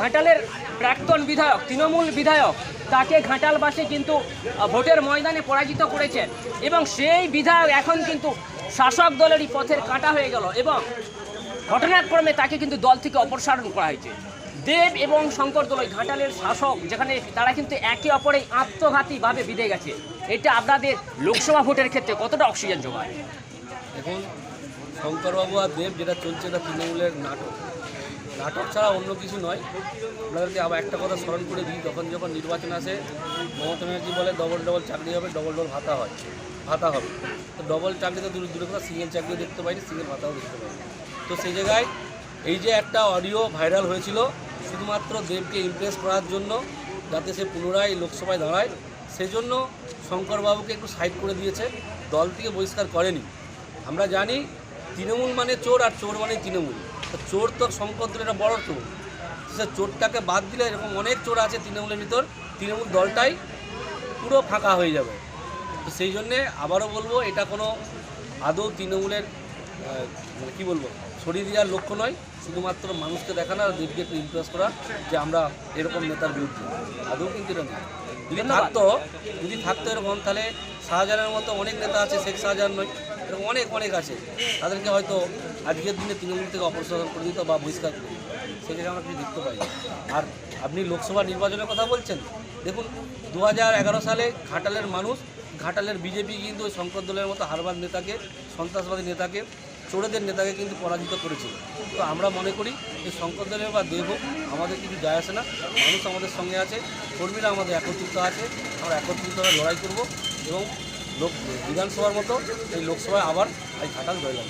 ঘাটালের প্রাক্তন বিধায়ক, তৃণমূল বিধায়ক, তাকে ঘাটালবাসী কিন্তু ভোটের ময়দানে পরাজিত করেছেন এবং সেই বিধায়ক এখন কিন্তু শাসক দলেরই পথের কাটা হয়ে গেল এবং ঘটনাক্রমে তাকে কিন্তু দল থেকে অপসারণ করা হয়েছে। দেব এবং শঙ্কর দলই ঘাটালের শাসক, যেখানে তারা কিন্তু একে অপরেই আত্মঘাতীভাবে বিঁধে গেছে। এটা আপনাদের লোকসভা ভোটের ক্ষেত্রে কতটা অক্সিজেন যোগায়? এখন শঙ্করবাবু আর দেব যেটা চলছে, এটা তৃণমূলের নাটক। নাটক ছাড়া অন্য কিছু নয়। আপনাদেরকে আবার একটা কথা স্মরণ করে দিই তখন যখন নির্বাচন আসে, মমতা ব্যানার্জি বলে ডবল ডবল চাকরি হবে ডবল ডবল ভাতা হয়, ভাতা হবে। তো ডবল চাকরি তো দূরে দূরে কথা সিঙ্গেল চাকরিও দেখতে পাইনি সিঙ্গেল ভাতাও দেখতে পাইনি। তো সেই জায়গায় এই যে একটা অডিও ভাইরাল হয়েছিল, শুধুমাত্র দেবকে ইমপ্রেস করার জন্য, যাতে সে পুনরায় লোকসভায় দাঁড়ায়, সেজন্য শঙ্করবাবুকে একটু সাইড করে দিয়েছে দল থেকে বহিষ্কার করেনি। আমরা জানি তৃণমূল মানে চোর আর চোর মানে তৃণমূল। চোর তো শঙ্কর এটা বড় চোর। সে চোরটাকে বাদ দিলে এরকম অনেক চোর আছে তৃণমূলের ভিতর। তৃণমূল দলটাই পুরো ফাঁকা হয়ে যাবে। তো সেই জন্যে আবারও বলব এটা কোনো আদৌ তৃণমূলের মানে কী বলব ছড়িয়ে দেওয়ার লক্ষ্য নয়। শুধুমাত্র মানুষকে দেখানো আর দেবকে একটু ইমপ্রেস করা যে আমরা এরকম নেতার বিরুদ্ধে। আদৌ কিন্তু এটা নয়। যদি। থাকতো যদি থাকতো এরকম তাহলে শাহজাহানের মতো অনেক নেতা আছে শেখ শাহজাহান নয়। এরকম অনেক অনেক আছে। তাদেরকে হয়তো আজকের দিনে তৃণমূল থেকে অপসারণ করে দিত বা বহিষ্কার করে দিত। জায়গায় আমরা কিছু দেখতে পাই আর আপনি লোকসভা নির্বাচনের কথা বলছেন, দেখুন দু হাজার এগারো সালে ঘাটালের মানুষ, ঘাটালের বিজেপি কিন্তু ওই শঙ্কর দলের মতো হারবাদ নেতাকে, সন্ত্রাসবাদী নেতাকে, চোরেদের নেতাকে কিন্তু পরাজিত করেছিল। তো আমরা মনে করি যে শঙ্কর দলের বা দেব আমাদের কিছু যায় আসে না। মানুষ আমাদের সঙ্গে আছে, কর্মীরা আমাদের একত্রিত আছে, আমরা একত্রিতভাবে লড়াই করব এবং লোক বিধানসভার মতো এই লোকসভায় আবার এই খাটাল জয়লাভ